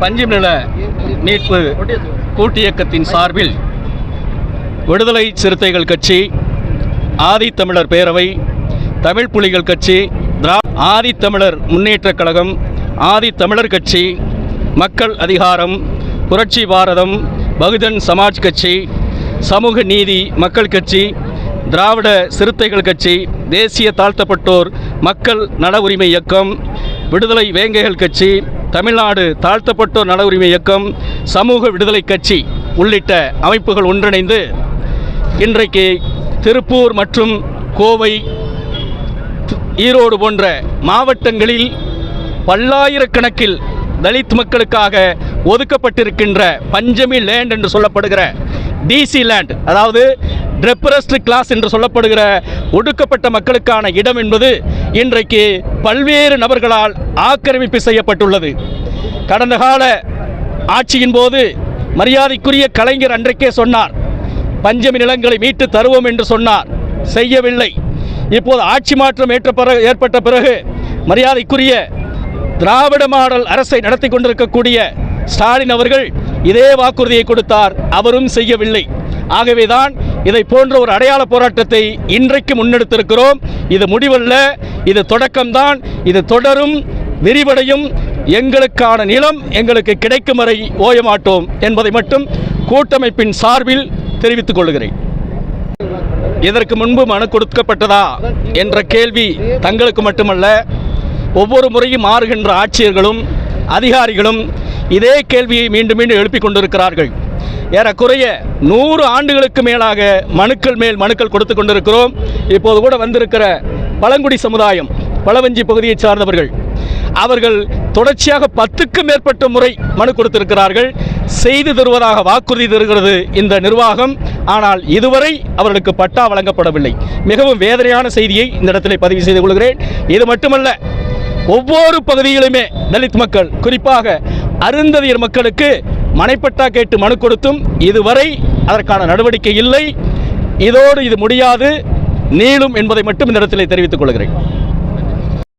பஞ்சம் நில மீட்பு கூட்டியக்கத்தின் சார்பில் விடுதலை சிறுத்தைகள் கட்சி ஆதித்தமிழர் பேரவை தமிழ் புலிகள் கட்சி திரா ஆதித்தமிழர் முன்னேற்றக் கழகம் ஆதித்தமிழர் கட்சி மக்கள் அதிகாரம் புரட்சி பாரதம் பகுஜன் சமாஜ் கட்சி சமூக நீதி மக்கள் கட்சி திராவிட சிறுத்தைகள் கட்சி தேசிய தாழ்த்தப்பட்டோர் மக்கள் நல உரிமை இயக்கம் விடுதலை வேங்கைகள் கட்சி தமிழ்நாடு தாழ்த்தப்பட்டோர் நல உரிமை இயக்கம் சமூக விடுதலை கட்சி உள்ளிட்ட அமைப்புகள் ஒன்றிணைந்து இன்றைக்கு திருப்பூர் மற்றும் கோவை ஈரோடு போன்ற மாவட்டங்களில் பல்லாயிரக்கணக்கில் தலித் மக்களுக்காக ஒதுக்கப்பட்டிருக்கின்ற பஞ்சமி லேண்ட் என்று சொல்லப்படுகிற டிசி லேண்ட் அதாவது டெப்ரஸ்ட் கிளாஸ் என்று சொல்லப்படுகிற ஒடுக்கப்பட்ட மக்களுக்கான இடம் என்பது இன்றைக்கு பல்வேறு நபர்களால் ஆக்கிரமிப்பு செய்யப்பட்டுள்ளது. கடந்த கால ஆட்சியின் போது மரியாதைக்குரிய கலைஞர் அன்றைக்கே சொன்னார் பஞ்சமி நிலங்களை மீட்டு தருவோம் என்று சொன்னார். செய்யவில்லை. இப்போது ஆட்சி மாற்றம் ஏற்ற பிறகு ஏற்பட்ட பிறகு மரியாதைக்குரிய திராவிட மாடல் அரசை நடத்தி கொண்டிருக்கக்கூடிய ஸ்டாலின் அவர்கள் இதே வாக்குறுதியை கொடுத்தார். அவரும் செய்யவில்லை. ஆகவேதான் இதை போன்ற ஒரு அடையாள போராட்டத்தை இன்றைக்கு முன்னெடுத்திருக்கிறோம். இது முடிவல்ல. இது தொடக்கம்தான். இது தொடரும் விரிவடையும். எங்களுக்கான நிலம் எங்களுக்கு கிடைக்கும் வரை ஓய மாட்டோம் என்பதை மட்டும் கூட்டமைப்பின் சார்பில் தெரிவித்துக் கொள்கிறேன். இதற்கு முன்பு மனு கொடுக்கப்பட்டதா என்ற கேள்வி தங்களுக்கு மட்டுமல்ல ஒவ்வொரு முறையும் மாறுகின்ற ஆட்சியர்களும் அதிகாரிகளும் இதே கேள்வியை மீண்டும் மீண்டும் எழுப்பிக் கொண்டிருக்கிறார்கள். ஏறக்குறைய நூறு ஆண்டுகளுக்கு மேலாக மனுக்கள் மேல் மனுக்கள் கொடுத்து கொண்டிருக்கிறோம். இப்போது கூட வந்திருக்கிற பழங்குடி சமுதாயம் பழவஞ்சி பகுதியைச் சார்ந்தவர்கள் அவர்கள் தொடர்ச்சியாக பத்துக்கும் மேற்பட்ட முறை மனு கொடுத்திருக்கிறார்கள். செய்து தருவதாக வாக்குறுதி தருகிறது இந்த நிர்வாகம். ஆனால் இதுவரை அவர்களுக்கு பட்டா வழங்கப்படவில்லை. மிகவும் வேதனையான செய்தியை இந்த இடத்திலே பதிவு செய்து கொள்கிறேன். இது மட்டுமல்ல ஒவ்வொரு பகுதியிலுமே தலித் மக்கள் குறிப்பாக அருந்ததியர் மக்களுக்கு மனைப்பட்டா கேட்டு மனு கொடுத்தும் இதுவரை அதற்கான நடவடிக்கை இல்லை. இதோடு இது முடியாது. நீளும் என்பதை மட்டும் இந்த இடத்திலே தெரிவித்துக் கொள்கிறேன்.